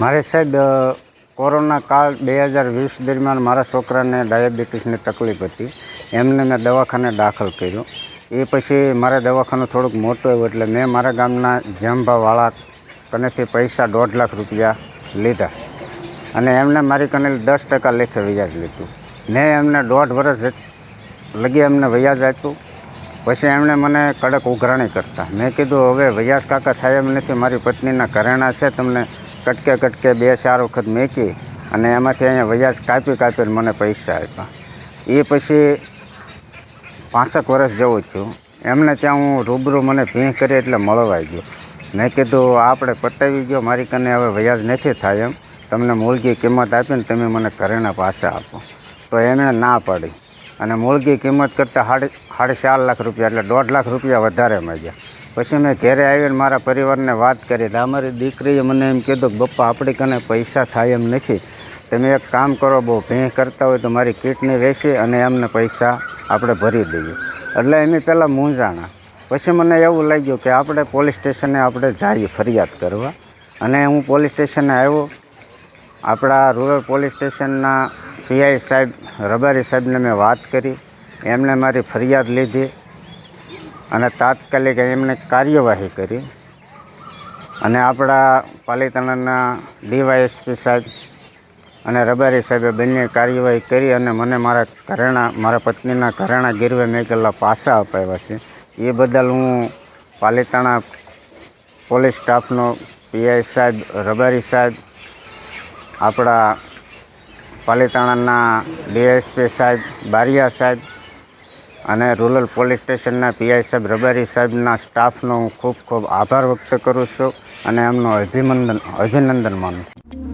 મારે સાહેબ કોરોના કાળ બે હજાર વીસ દરમિયાન મારા છોકરાને ડાયાબિટીસની તકલીફ હતી. એમને મેં દવાખાને દાખલ કર્યો. એ પછી મારે દવાખાનું થોડુંક મોટું આવ્યું એટલે મેં મારા ગામના જંભાવાળા કનેથી પૈસા દોઢ લાખ રૂપિયા લીધા. અને એમને મારી કને દસ ટકા લેખે વ્યાજ લીધું. મેં એમને દોઢ વર્ષ લગી એમને વ્યાજ આપ્યું. પછી એમણે મને કડક ઉઘરાણી કરતા. મેં કીધું, હવે વ્યાસ કાકા થાય એમ નથી. મારી પત્નીના ઘરેણા છે. તમને કટકે કટકે બે ચાર વખત મેકી અને એમાંથી અહીંયા વ્યાજ કાપી કાપીને મને પૈસા આપ્યા. એ પછી પાંસઠ વર્ષ જવું જ છું એમને ત્યાં હું રૂબરૂ મને ભીં કરી એટલે મળવાઈ ગયો. મેં કીધું, આપણે પતાવી ગયો, મારી કને હવે વ્યાજ નથી થાય એમ. તમને મૂળગી કિંમત આપીને તમે મને ઘરેણા પાછા આપો. તો એમણે ના પાડી. અને મૂળગી કિંમત કરતાં સાડી સાડી ચાર લાખ રૂપિયા એટલે દોઢ લાખ રૂપિયા વધારે માંગ્યા પછી મેં ઘરે આવીને મારા પરિવારને વાત કરી તો અમારી દીકરીએ મને એમ કીધું કે બપ્પા, આપણી કને પૈસા થાય એમ નથી. તમે એક કામ કરો, બહુ ભેં કરતા હોય તો મારી કીટની વેચી અને એમને પૈસા આપણે ભરી દઈએ. એટલે એની પહેલાં મૂંઝાણા. પછી મને એવું લાગ્યું કે આપણે પોલીસ સ્ટેશને આપણે જઈએ ફરિયાદ કરવા. અને હું પોલીસ સ્ટેશને આવ્યો. આપણા રૂરલ પોલીસ સ્ટેશનના પીઆઈ સાહેબ, રબારી સાહેબને મેં વાત કરી. એમણે મારી ફરિયાદ લીધી અને તાત્કાલિક એમણે કાર્યવાહી કરી. અને આપણા પાલિતાણાના ડીવાયએસપી સાહેબ અને રબારી સાહેબે બંને કાર્યવાહી કરી અને મને મારા ઘરેણા, મારા પત્નીના ઘરેણા ગીરવે મેકેલા પાસા અપાવ્યા છે. એ બદલ હું પાલિતાણા પોલીસ સ્ટાફનો પીઆઈ સાહેબ, રબારી સાહેબ આપણા પાલિતાણાના ડીએસપી સાહેબ, બારિયા સાહેબ અને રૂરલ પોલીસ સ્ટેશનના પીઆઈ સાહેબ, રબારી સાહેબના સ્ટાફનો હું ખૂબ ખૂબ આભાર વ્યક્ત કરું છું અને એમનો અભિનંદન અભિનંદન માનું છું.